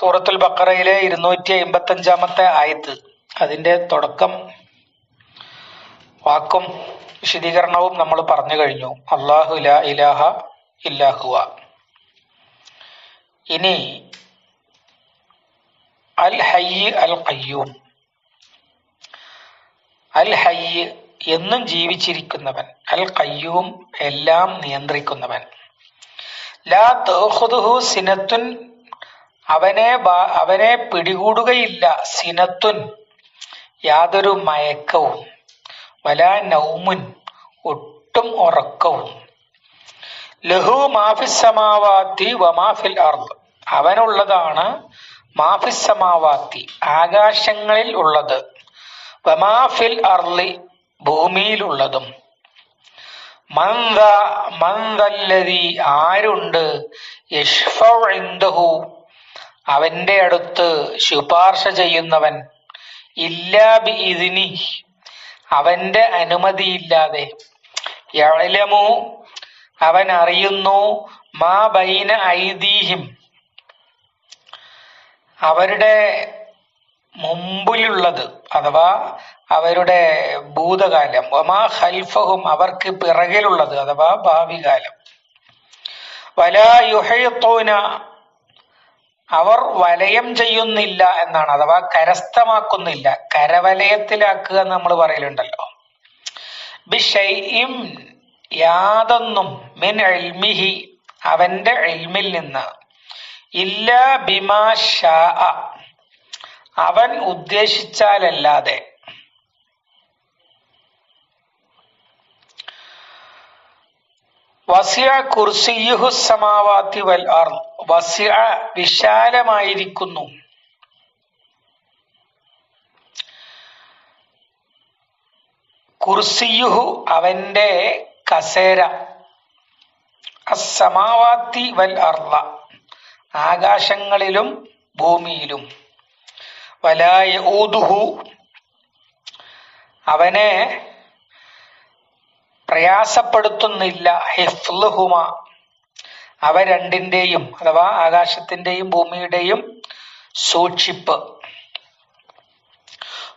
സൂറത്തുൽ ബക്കറയിലെ ഇരുന്നൂറ്റി അമ്പത്തി അഞ്ചാമത്തെ ആയത്ത്. അതിന്റെ തുടക്കം വാക്കും വിശദീകരണവും നമ്മൾ പറഞ്ഞു കഴിഞ്ഞു. അള്ളാഹു ലാ ഇലാഹ ഇല്ലാഹുവ ഇനി അൽ ഹയ്യ് അൽ ഖയ്യൂം. അൽ ഹയ്യ് എന്നും ജീവിച്ചിരിക്കുന്നവൻ അൽ ഖയ്യൂം എല്ലാം നിയന്ത്രിക്കുന്നവൻ. ലാ സിനത്തുൻ അവനെ അവനെ പിടികൂടുകയില്ല. സിനത്തുൻ യാതൊരു മയക്കവും വല നൗമുൻ ഒട്ടും ഉറക്കവും. ലഹു മാഫിസമാവാത്തി വമാഫിൽ അർദ്. അവനുള്ളതാണ് മാഫിസമാവാത്തി ആകാശങ്ങളിൽ ഉള്ളത്. വമാഫിൽ അർലി ഭൂമിയിലുള്ളതും. മന്ദ മന്ദല്ലതി ആരുണ്ട്? യഷ്ഫു അവന്റെ അടുത്ത് ശുപാർശ ചെയ്യുന്നവൻ ഇല്ലാ ബി ഇതിനി അവന്റെ അനുമതിയില്ലാതെ. യഅലമു അവൻ അറിയുന്നു മാ ബൈന ഐദീഹിം. അവരുടെ മുമ്പിലുള്ളത് അഥവാ അവരുടെ ഭൂതകാലം. ഒമാ ഖൽഫഹും അവർക്ക് പിറകിലുള്ളത് അഥവാ ഭാവി കാലം വലാ യുഹയത്തോന അവർ വലയം ചെയ്യുന്നില്ല എന്നാണ് അഥവാ കരസ്ഥമാക്കുന്നില്ല. കരവലയത്തിലാക്കുക എന്ന് നമ്മൾ പറയലുണ്ടല്ലോ. ബിഷൈഇം യാതൊന്നും മിൻ ഇൽമിഹി അവന്റെ ഇൽമിൽ നിന്ന്. ഇല്ല ബിമാ അവൻ ഉദ്ദേശിച്ചാലല്ലാതെ. വസിയ കുർസിയുഹു സമാവാത്തി വൽ അർ വിശാലമായിരിക്കുന്നു. കുർസിയുഹു അവന്റെ കസേര. അസമാവാത്തി വൽ അർള. ആകാശങ്ങളിലും ഭൂമിയിലും. വലായ ഊതുഹു അവനെ പ്രയാസപ്പെടുത്തുന്നില്ല. ഹിഫ്ലുഹുമ. അവ രണ്ടിന്റെയും അഥവാ ആകാശത്തിന്റെയും ഭൂമിയുടെയും സൂക്ഷിപ്പ്.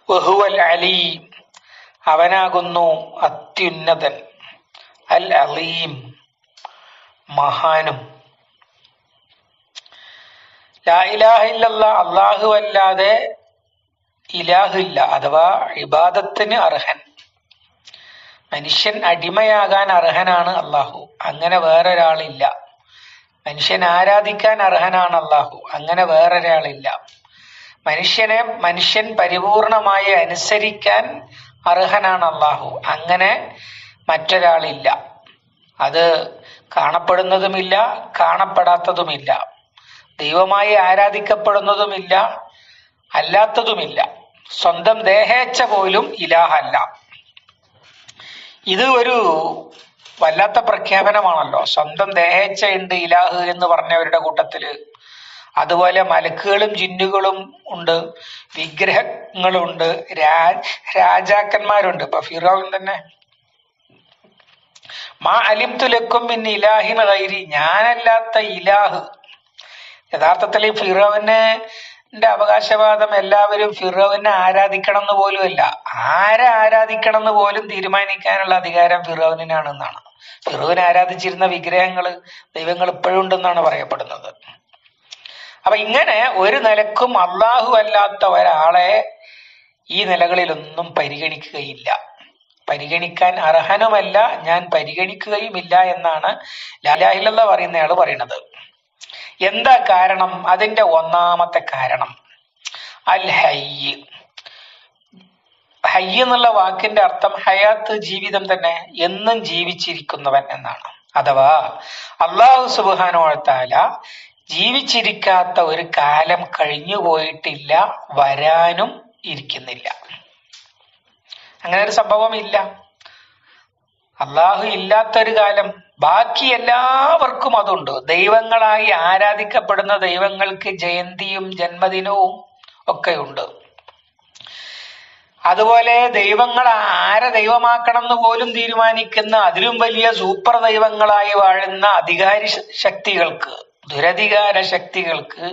വഹുവൽ അലി അവനാകുന്നു അത്യുന്നതൻ അൽ അലീം മഹാനും. അള്ളാഹു അല്ലാതെ ഇലാഹില്ല അഥവാ ഇബാദത്തിന് അർഹൻ. മനുഷ്യൻ അടിമയാകാൻ അർഹനാണ് അള്ളാഹു അങ്ങനെ വേറൊരാളില്ല. മനുഷ്യൻ ആരാധിക്കാൻ അർഹനാണ് അള്ളാഹു. അങ്ങനെ വേറൊരാളില്ല. മനുഷ്യനെ മനുഷ്യൻ പരിപൂർണമായി അനുസരിക്കാൻ അർഹനാണ് അള്ളാഹു. അങ്ങനെ മറ്റൊരാളില്ല. അത് കാണപ്പെടുന്നതുമില്ല കാണപ്പെടാത്തതുമില്ല. ദൈവമായി ആരാധിക്കപ്പെടുന്നതുമില്ല അല്ലാത്തതുമില്ല. സ്വന്തം ദേഹേച്ഛ പോലും ഇലാഹല്ല. ഇത് ഒരു വല്ലാത്ത പ്രഖ്യാപനമാണല്ലോ. സ്വന്തം ദേഹേച്ഛയുണ്ട് ഇലാഹ് എന്ന് പറഞ്ഞവരുടെ കൂട്ടത്തിൽ. അതുപോലെ മലക്കുകളും ജിന്നുകളും ഉണ്ട്. വിഗ്രഹങ്ങളുണ്ട്. രാജാക്കന്മാരുണ്ട്. ഇപ്പൊ ഫിറോൻ തന്നെ. മാ അലിംതുലക്കും പിന്നെ ഇലാഹിന കൈരി ഞാനല്ലാത്ത ഇലാഹ്. യഥാർത്ഥത്തിൽ ഫിറോവിന് അവകാശവാദം എല്ലാവരും ഫിറോവിനെ ആരാധിക്കണം എന്ന് പോലുമല്ല. ആരെ ആരാധിക്കണം എന്ന് പോലും തീരുമാനിക്കാനുള്ള അധികാരം ഫിറോവിനാണ് എന്നാണ് ഫിറോവിനെ ആരാധിച്ചിരുന്ന വിഗ്രഹങ്ങൾ ദൈവങ്ങൾ ഇപ്പോഴും ഉണ്ടെന്നാണ് പറയപ്പെടുന്നത്. അപ്പൊ ഇങ്ങനെ ഒരു നിലക്കും അള്ളാഹു അല്ലാത്ത ഒരാളെ ഈ നിലകളിലൊന്നും പരിഗണിക്കുകയില്ല. പരിഗണിക്കാൻ അർഹനുമല്ല ഞാൻ പരിഗണിക്കുകയുമില്ല എന്നാണ് ലാലാഹില്ല പറയുന്നയാൾ പറയുന്നത്. എന്താ കാരണം? അതിന്റെ ഒന്നാമത്തെ കാരണം. അൽ ഹയ്യ് ഹയ്യ് എന്നുള്ള വാക്കിന്റെ അർത്ഥം ഹയാത്ത് ജീവിതം തന്നെ എന്നും ജീവിച്ചിരിക്കുന്നവൻ എന്നാണ്. അഥവാ അള്ളാഹു സുബാനോഴത്താല ജീവിച്ചിരിക്കാത്ത ഒരു കാലം കഴിഞ്ഞു പോയിട്ടില്ല വരാനും ഇരിക്കുന്നില്ല. അങ്ങനെ ഒരു സംഭവം ഇല്ല അള്ളാഹു ഇല്ലാത്തൊരു കാലം ബാക്കി എല്ലാവർക്കും അതുണ്ട്. ദൈവങ്ങളായി ആരാധിക്കപ്പെടുന്ന ദൈവങ്ങൾക്ക് ജയന്തിയും ജന്മദിനവും ഒക്കെ ഉണ്ട് അതുപോലെ ദൈവങ്ങൾ ആരെ ദൈവമാക്കണം എന്ന് പോലും തീരുമാനിക്കുന്ന അതിലും വലിയ സൂപ്പർ ദൈവങ്ങളായി വാഴുന്ന അധികാരി ശക്തികൾക്ക് ദുരധികാര ശക്തികൾക്ക്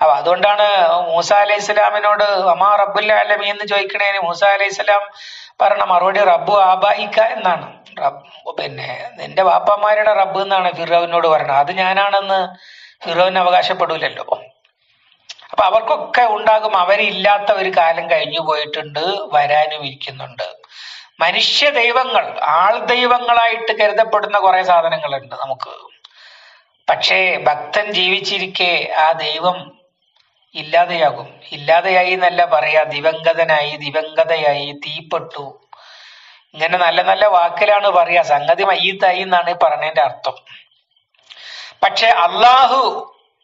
അപ്പൊ അതുകൊണ്ടാണ് മൂസ അലൈഹി സ്വലാമിനോട് അമാ റബ്ബുൽ ആലമീ എന്ന് ചോദിക്കണേന് മൂസ അലൈഹി സ്വലാം പറഞ്ഞ മറുപടി റബ്ബു ആബായിക്ക എന്നാണ്. പിന്നെ നിന്റെ വാപ്പമാരുടെ റബ്ബ് എന്നാണ് ഫിറോവിനോട് പറയുന്നത് അത് ഞാനാണെന്ന് ഫിറോവിന് അവകാശപ്പെടൂലല്ലോ. അപ്പൊ അവർക്കൊക്കെ ഉണ്ടാകും അവരില്ലാത്ത ഒരു കാലം കഴിഞ്ഞു പോയിട്ടുണ്ട് വരാനും ഇരിക്കുന്നുണ്ട്. മനുഷ്യ ദൈവങ്ങൾ ആൾ ദൈവങ്ങളായിട്ട് കരുതപ്പെടുന്ന കുറെ സാധനങ്ങളുണ്ട് നമുക്ക്. പക്ഷേ ഭക്തൻ ജീവിച്ചിരിക്കെ ആ ദൈവം ഇല്ലാതെയാകും. ഇല്ലാതെയായി എന്നല്ല പറയാ ദിവംഗതനായി ദിവംഗതയായി തീപ്പെട്ടു. ഇങ്ങനെ നല്ല നല്ല വാക്കിലാണ് പറയാ. സംഗതി മയ്യത്തായി എന്നാണ് പറഞ്ഞതിന്റെ അർത്ഥം. പക്ഷെ അള്ളാഹു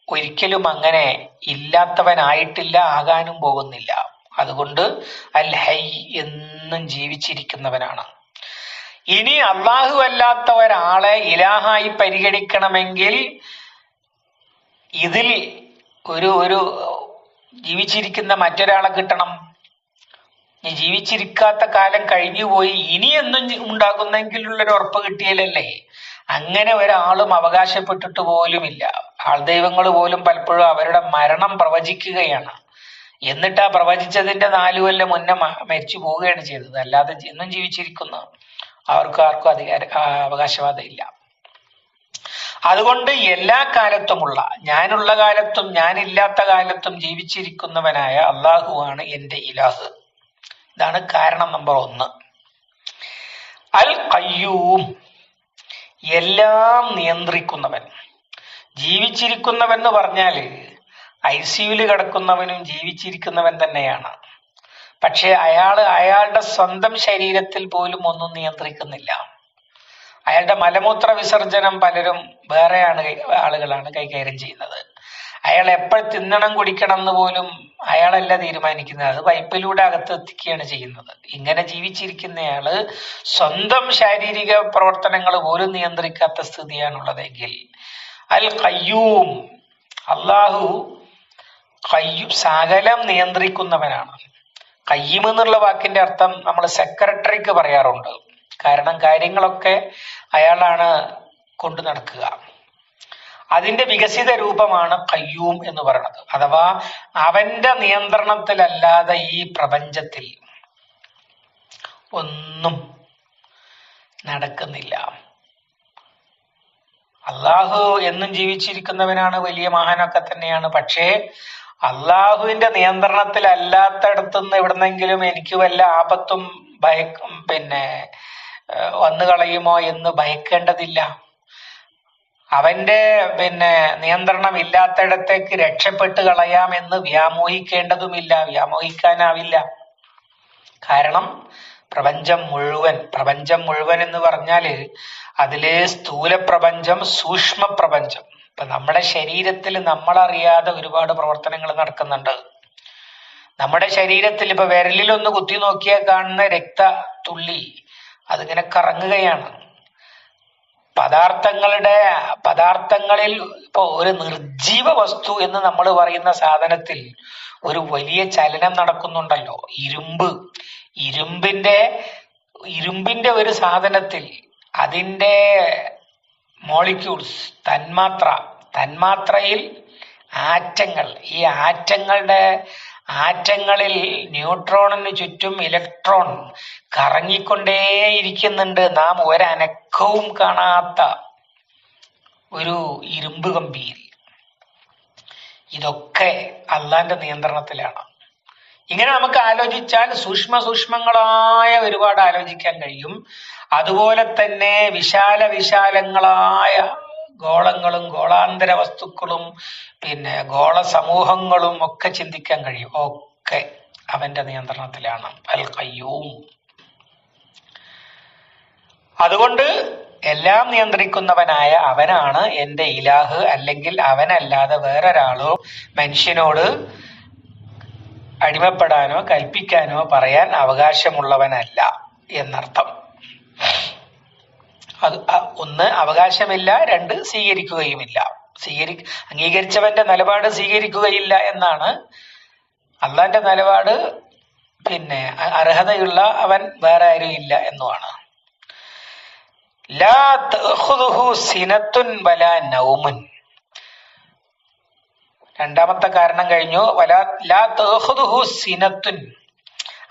ഒരിക്കലും അങ്ങനെ ഇല്ലാത്തവനായിട്ടില്ല ആകാനും പോകുന്നില്ല. അതുകൊണ്ട് അൽ ഹൈ എന്നും ജീവിച്ചിരിക്കുന്നവനാണ്. ഇനി അള്ളാഹു അല്ലാത്ത ഒരാളെ ഇലാഹായി പരിഗണിക്കണമെങ്കിൽ ഇതിൽ ഒരു ഒരു ജീവിച്ചിരിക്കുന്ന മറ്റൊരാളെ കിട്ടണം. ഈ ജീവിച്ചിരിക്കാത്ത കാലം കഴിഞ്ഞുപോയി ഇനിയൊന്നും ഉണ്ടാകുന്നെങ്കിലുള്ള ഒരു ഉറപ്പ് കിട്ടിയാലല്ലേ? അങ്ങനെ ഒരാളും അവകാശപ്പെട്ടിട്ട് പോലുമില്ല. ആൾദൈവങ്ങൾ പോലും പലപ്പോഴും അവരുടെ മരണം പ്രവചിക്കുകയാണ്. എന്നിട്ട് ആ പ്രവചിച്ചതിന്റെ നാലു കൊല്ലം മുന്നേ മരിച്ചു പോവുകയാണ് ചെയ്തത്. അല്ലാതെ എന്നും ജീവിച്ചിരിക്കുന്നു. അവർക്ക് ആർക്കും അധികാര അവകാശവാദം ഇല്ല അതുകൊണ്ട് എല്ലാ കാലത്തുമുള്ള ഞാനുള്ള കാലത്തും ഞാനില്ലാത്ത കാലത്തും ജീവിച്ചിരിക്കുന്നവനായ അള്ളാഹുവാണ് എന്റെ ഇലാഹ്. ഇതാണ് കാരണം നമ്പർ ഒന്ന്. അൽ കയ്യൂം എല്ലാം നിയന്ത്രിക്കുന്നവൻ. ജീവിച്ചിരിക്കുന്നവൻ എന്ന് പറഞ്ഞാൽ ഐ സിയുൽ കിടക്കുന്നവനും ജീവിച്ചിരിക്കുന്നവൻ തന്നെയാണ്. പക്ഷെ അയാൾ അയാളുടെ സ്വന്തം ശരീരത്തിൽ പോലും ഒന്നും നിയന്ത്രിക്കുന്നില്ല. അയാളുടെ മലമൂത്ര വിസർജനം പലരും വേറെയാണ് ആളുകളാണ് കൈകാര്യം ചെയ്യുന്നത്. അയാൾ എപ്പോൾ തിന്നണം കുടിക്കണം എന്ന് പോലും അയാളല്ല തീരുമാനിക്കുന്നത്. അത് പൈപ്പിലൂടെ അകത്ത് എത്തിക്കുകയാണ് ചെയ്യുന്നത്. ഇങ്ങനെ ജീവിച്ചിരിക്കുന്നയാൾ സ്വന്തം ശാരീരിക പ്രവർത്തനങ്ങൾ പോലും നിയന്ത്രിക്കാത്ത സ്ഥിതിയാണുള്ളതെങ്കിൽ അൽ കയ്യൂം അള്ളാഹു കയ്യു സകലം നിയന്ത്രിക്കുന്നവനാണ്. കയ്യും എന്നുള്ള വാക്കിന്റെ അർത്ഥം നമ്മൾ സെക്രട്ടറിക്ക് പറയാറുണ്ട്. കാരണം കാര്യങ്ങളൊക്കെ അയാളാണ് കൊണ്ടു നടക്കുക. അതിന്റെ വികസിത രൂപമാണ് കയ്യൂം എന്ന് പറയുന്നത്. അഥവാ അവന്റെ നിയന്ത്രണത്തിലല്ലാതെ ഈ പ്രപഞ്ചത്തിൽ ഒന്നും നടക്കുന്നില്ല. അള്ളാഹു എന്നും ജീവിച്ചിരിക്കുന്നവനാണ് വലിയ മഹാനൊക്കെ തന്നെയാണ്. പക്ഷേ അള്ളാഹുവിന്റെ നിയന്ത്രണത്തിലല്ലാത്തടത്തുനിന്ന് എവിടുന്നെങ്കിലും എനിക്ക് വല്ല ആപത്തും ഭയ പിന്നെ വന്നു കളയുമോ എന്ന് ഭയക്കേണ്ടതില്ല. അവന്റെ പിന്നെ നിയന്ത്രണം ഇല്ലാത്തയിടത്തേക്ക് രക്ഷപ്പെട്ട് കളയാമെന്ന് വ്യാമോഹിക്കേണ്ടതുമില്ല. വ്യാമോഹിക്കാനാവില്ല. കാരണം പ്രപഞ്ചം മുഴുവൻ പ്രപഞ്ചം മുഴുവൻ എന്ന് പറഞ്ഞാൽ അതിലെ സ്ഥൂല പ്രപഞ്ചം സൂക്ഷ്മ പ്രപഞ്ചം ഇപ്പൊ നമ്മുടെ ശരീരത്തിൽ നമ്മളറിയാതെ ഒരുപാട് പ്രവർത്തനങ്ങൾ നടക്കുന്നുണ്ട്. നമ്മുടെ ശരീരത്തിൽ ഇപ്പൊ വിരലിലൊന്ന് കുത്തി നോക്കിയാൽ കാണുന്ന രക്ത തുള്ളി അതിങ്ങനെ കറങ്ങുകയാണ്. പദാർത്ഥങ്ങളുടെ പദാർത്ഥങ്ങളിൽ ഇപ്പൊ ഒരു നിർജീവ വസ്തു എന്ന് നമ്മൾ പറയുന്ന സാധനത്തിൽ ഒരു വലിയ ചലനം നടക്കുന്നുണ്ടല്ലോ. ഇരുമ്പ്. ഇരുമ്പിന്റെ ഇരുമ്പിന്റെ ഒരു സാധനത്തിൽ അതിന്റെ മോളിക്യൂൾസ് തന്മാത്ര. തന്മാത്രയിൽ ആറ്റങ്ങൾ. ഈ ആറ്റങ്ങളുടെ ആറ്റങ്ങളിൽ ന്യൂട്രോണിന് ചുറ്റും ഇലക്ട്രോൺ കറങ്ങിക്കൊണ്ടേയിരിക്കുന്നുണ്ട്. നാം ഒരനക്കവും കാണാത്ത ഒരു ഇരുമ്പ് കമ്പിയിൽ. ഇതൊക്കെ അള്ളാന്റെ നിയന്ത്രണത്തിലാണ്. ഇങ്ങനെ നമുക്ക് ആലോചിച്ചാൽ സൂക്ഷ്മ സൂക്ഷ്മങ്ങളായ ഒരുപാട് ആലോചിക്കാൻ കഴിയും. അതുപോലെ തന്നെ വിശാല വിശാലങ്ങളായ ഗോളങ്ങളും ഗോളാന്തര വസ്തുക്കളും പിന്നെ ഗോള സമൂഹങ്ങളും ഒക്കെ ചിന്തിക്കാൻ കഴിയും. ഒക്കെ അവന്റെ നിയന്ത്രണത്തിലാണ്. അൽ അതുകൊണ്ട് എല്ലാം നിയന്ത്രിക്കുന്നവനായ അവനാണ് എന്റെ ഇലാഹ് അല്ലെങ്കിൽ അവനല്ലാതെ വേറൊരാളോ മനുഷ്യനോട് അടിമപ്പെടാനോ കൽപ്പിക്കാനോ പറയാൻ അവകാശമുള്ളവനല്ല എന്നർത്ഥം. അത് ഒന്ന് അവകാശമില്ല രണ്ട് സ്വീകരിക്കുകയുമില്ല. സ്വീകരി അംഗീകരിച്ചവന്റെ നിലപാട് സ്വീകരിക്കുകയില്ല എന്നാണ് അള്ളാന്റെ നിലപാട്. പിന്നെ അർഹതയുള്ള അവൻ വേറെ ആരും ഇല്ല എന്നുമാണ്. രണ്ടാമത്തെ കാരണം കഴിഞ്ഞു. സിനത്തുൻ.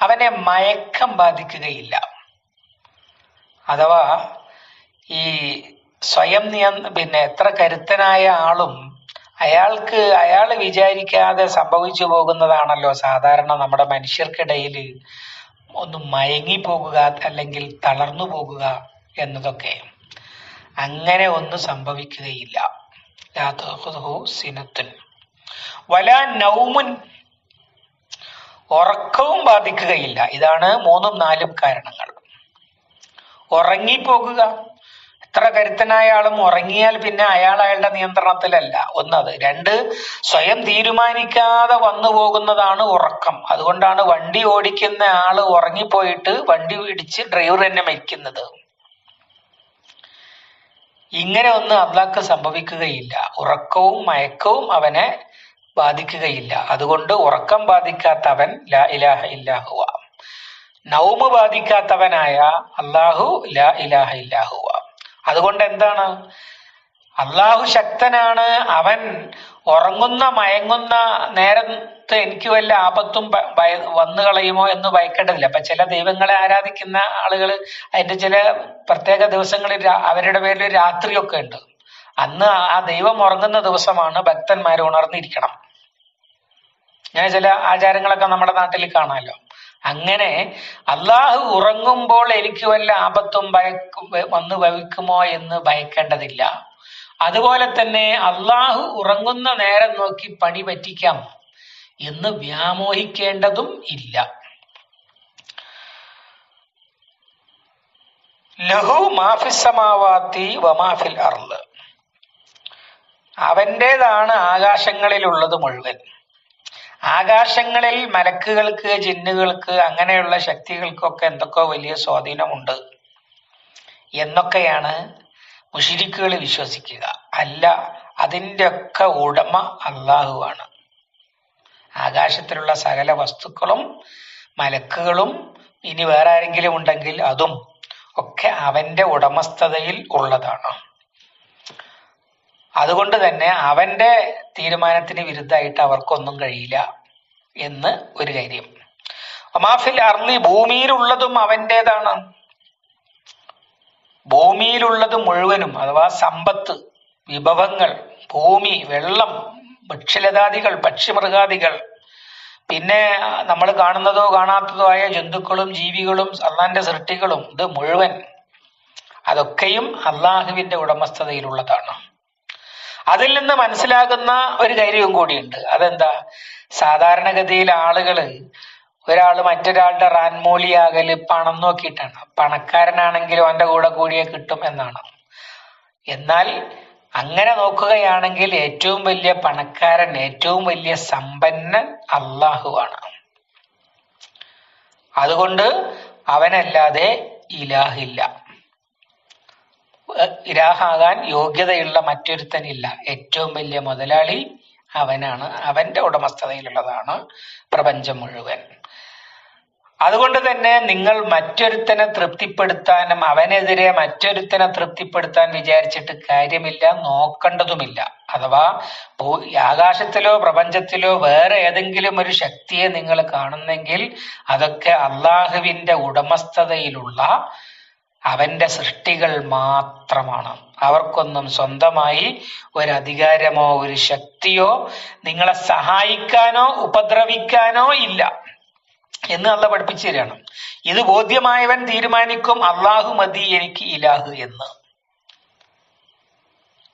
അവനെ മയക്കം ബാധിക്കുകയില്ല. അഥവാ ഈ സ്വയം നിയ പിന്നെ എത്ര കരുത്തനായ ആളും അയാൾക്ക് അയാൾ വിചാരിക്കാതെ സംഭവിച്ചു പോകുന്നതാണല്ലോ സാധാരണ നമ്മുടെ മനുഷ്യർക്കിടയിൽ ഒന്ന് മയങ്ങി പോകുക അല്ലെങ്കിൽ തളർന്നു പോകുക എന്നതൊക്കെ. അങ്ങനെ ഒന്നും സംഭവിക്കുകയില്ല. വല നൗമുൻ ഉറക്കവും ബാധിക്കുകയില്ല. ഇതാണ് മൂന്നും നാലും കാരണങ്ങൾ. ഉറങ്ങിപ്പോകുക എത്ര കരുത്തനായ ആളും ഉറങ്ങിയാൽ പിന്നെ അയാൾ അയാളുടെ നിയന്ത്രണത്തിലല്ല. ഒന്നത്. രണ്ട് സ്വയം തീരുമാനിക്കാതെ വന്നു പോകുന്നതാണ് ഉറക്കം. അതുകൊണ്ടാണ് വണ്ടി ഓടിക്കുന്ന ആൾ ഉറങ്ങിപ്പോയിട്ട് വണ്ടി ഇടിച്ച് ഡ്രൈവർ തന്നെ മരിക്കുന്നത്. ഇങ്ങനെ ഒന്നും അള്ളാക്ക് സംഭവിക്കുകയില്ല. ഉറക്കവും മയക്കവും അവനെ ബാധിക്കുകയില്ല. അതുകൊണ്ട് ഉറക്കം ബാധിക്കാത്തവൻ ലാ ഇലാഹ ഇല്ലാഹുവ നൗമ് ബാധിക്കാത്തവനായ അള്ളാഹു ലാ ഇലാഹ ഇല്ലാഹുവ അതുകൊണ്ട് എന്താണ് അള്ളാഹു ശക്തനാണ്. അവൻ ഉറങ്ങുന്ന മയങ്ങുന്ന നേരത്ത് എനിക്ക് വല്ല ആപത്തും വന്നു കളയുമോ എന്ന് ഭയക്കേണ്ടതില്ല. അപ്പൊ ചില ദൈവങ്ങളെ ആരാധിക്കുന്ന ആളുകൾ അതിന്റെ ചില പ്രത്യേക ദിവസങ്ങളിൽ അവരുടെ പേരിൽ രാത്രിയൊക്കെ ഉണ്ട്. അന്ന് ആ- ദൈവം ഉറങ്ങുന്ന ദിവസമാണ് ഭക്തന്മാർ ഉണർന്നിരിക്കണം. അങ്ങനെ ചില ആചാരങ്ങളൊക്കെ നമ്മുടെ നാട്ടിൽ കാണാമല്ലോ അങ്ങനെ അള്ളാഹു ഉറങ്ങുമ്പോൾ എനിക്ക് വല്ല ആപത്തും ഭയക്കും വന്നു ഭവിക്കുമോ എന്ന് ഭയക്കേണ്ടതില്ല. അതുപോലെ തന്നെ അള്ളാഹു ഉറങ്ങുന്ന നേരം നോക്കി പണി പറ്റിക്കാം എന്ന് വ്യാമോഹിക്കേണ്ടതും ഇല്ല. ലഹു മാഫിസമാവാത്തി വമാഫിൽ അർൾ. അവന്റേതാണ് ആകാശങ്ങളിലുള്ളത് മുഴുവൻ. ആകാശങ്ങളിൽ മലക്കുകൾക്ക് ജിന്നുകൾക്ക് അങ്ങനെയുള്ള ശക്തികൾക്കൊക്കെ എന്തൊക്കെയോ വലിയ സ്വാധീനമുണ്ട് എന്നൊക്കെയാണ് മുഷിരിക്കുകൾ വിശ്വസിക്കുക. അല്ല അതിന്റെ ഒക്കെ ഉടമ അള്ളാഹുവാണ് ആകാശത്തിലുള്ള സകല വസ്തുക്കളും മലക്കുകളും ഇനി വേറെ ആരെങ്കിലും ഉണ്ടെങ്കിൽ അതും ഒക്കെ അവന്റെ ഉടമസ്ഥതയിൽ ഉള്ളതാണ്. അതുകൊണ്ട് തന്നെ അവന്റെ തീരുമാനത്തിന് വിരുദ്ധമായിട്ട് അവർക്കൊന്നും കഴിയില്ല എന്ന് ഒരു കാര്യം. അമാഫിൽ അർലി ഭൂമിയിലുള്ളതും അവന്റേതാണ്. ഭൂമിയിലുള്ളത് മുഴുവനും അഥവാ സമ്പത്ത് വിഭവങ്ങൾ ഭൂമി വെള്ളം ഭക്ഷ്യലതാദികൾ പക്ഷിമൃഗാദികൾ പിന്നെ നമ്മൾ കാണുന്നതോ കാണാത്തതോ ആയ ജന്തുക്കളും ജീവികളും അള്ളാന്റെ സൃഷ്ടികളും ഇത് മുഴുവൻ അതൊക്കെയും അള്ളാഹുവിന്റെ ഉടമസ്ഥതയിലുള്ളതാണ്. അതിൽ നിന്ന് മനസ്സിലാകുന്ന ഒരു കാര്യവും കൂടിയുണ്ട്. അതെന്താ? സാധാരണഗതിയിൽ ആളുകൾ ഒരാൾ മറ്റൊരാളുടെ റാൻമൂലിയാകൽ പണം നോക്കിയിട്ടാണ്. പണക്കാരനാണെങ്കിലും അവന്റെ കൂടെ കൂടിയേ കിട്ടും എന്നാണ്. എന്നാൽ അങ്ങനെ നോക്കുകയാണെങ്കിൽ ഏറ്റവും വലിയ പണക്കാരൻ ഏറ്റവും വലിയ സമ്പന്നൻ അള്ളാഹുവാണ് അതുകൊണ്ട് അവനല്ലാതെ ഇലാഹില്ല. ഏഹ് ഇലാഹാകാൻ യോഗ്യതയുള്ള മറ്റൊരുത്തനില്ല. ഏറ്റവും വലിയ മുതലാളി അവനാണ്. അവന്റെ ഉടമസ്ഥതയിലുള്ളതാണ് പ്രപഞ്ചം മുഴുവൻ. അതുകൊണ്ട് തന്നെ നിങ്ങൾ മറ്റൊരുത്തനെ തൃപ്തിപ്പെടുത്താനും അവനെതിരെ മറ്റൊരുത്തനെ തൃപ്തിപ്പെടുത്താൻ വിചാരിച്ചിട്ട് കാര്യമില്ല നോക്കേണ്ടതുമില്ല. അഥവാ ആകാശത്തിലോ പ്രപഞ്ചത്തിലോ വേറെ ഏതെങ്കിലും ഒരു ശക്തിയെ നിങ്ങൾ കാണുന്നെങ്കിൽ അതൊക്കെ അള്ളാഹുവിന്റെ ഉടമസ്ഥതയിലുള്ള അവന്റെ സൃഷ്ടികൾ മാത്രമാണ്. അവർക്കൊന്നും സ്വന്തമായി ഒരു അധികാരമോ ഒരു ശക്തിയോ നിങ്ങളെ സഹായിക്കാനോ ഉപദ്രവിക്കാനോ ഇല്ല. എന്ന് അള്ള പഠിപ്പിച്ചു തരികയാണ്. ഇത് ബോധ്യമായവൻ തീരുമാനിക്കും. അള്ളാഹു മതി എനിക്ക് ഇലാഹ് എന്ന്.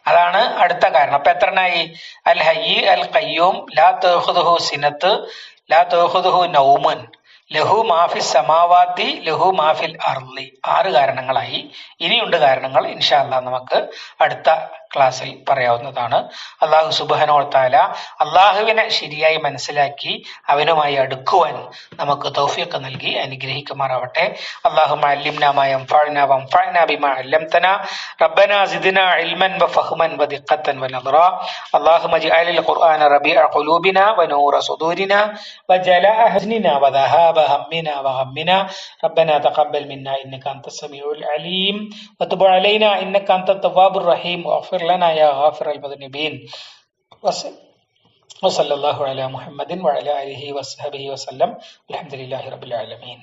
അതാണ് അടുത്ത കാരണം. അപ്പൊ എത്രനായി അൽ ഹയ്യി അൽ കയ്യൂം ലാ തോഹുദുഹു സിനത്ത് ലാ തോഹുദുഹു നൗമൻ. ലഹു മാഫിൽ സമാവാത്തി ലഹു മാഫിൽ അർലി ആറ് കാരണങ്ങളായി ഇനിയുണ്ട് കാരണങ്ങൾ ഇൻഷാല്ല നമുക്ക് അടുത്ത ക്ലാസ്സിൽ പറയാവുന്നതാണ് അള്ളാഹു സുബാനോത്താല അള്ളാഹുവിനെ ശരിയായി മനസ്സിലാക്കി അവനുമായി അടുക്കുവാൻ നമുക്ക് തൗഫീഖ് നൽകി അനുഗ്രഹിക്കുമാറാവട്ടെ അള്ളാഹു ربنا زدنا علما وفهما ودقة ونظرا اللهم اجعل القرآن ربيع قلوبنا ونور صدورنا وجلاء حزننا وذهاب همنا وغمنا ربنا تقبل منا إنك أنت السميع العليم وتب علينا إنك أنت التواب الرحيم واغفر لنا يا غافر المذنبين وصلى الله على محمد وعلى آله وصحبه وسلم الحمد لله رب العالمين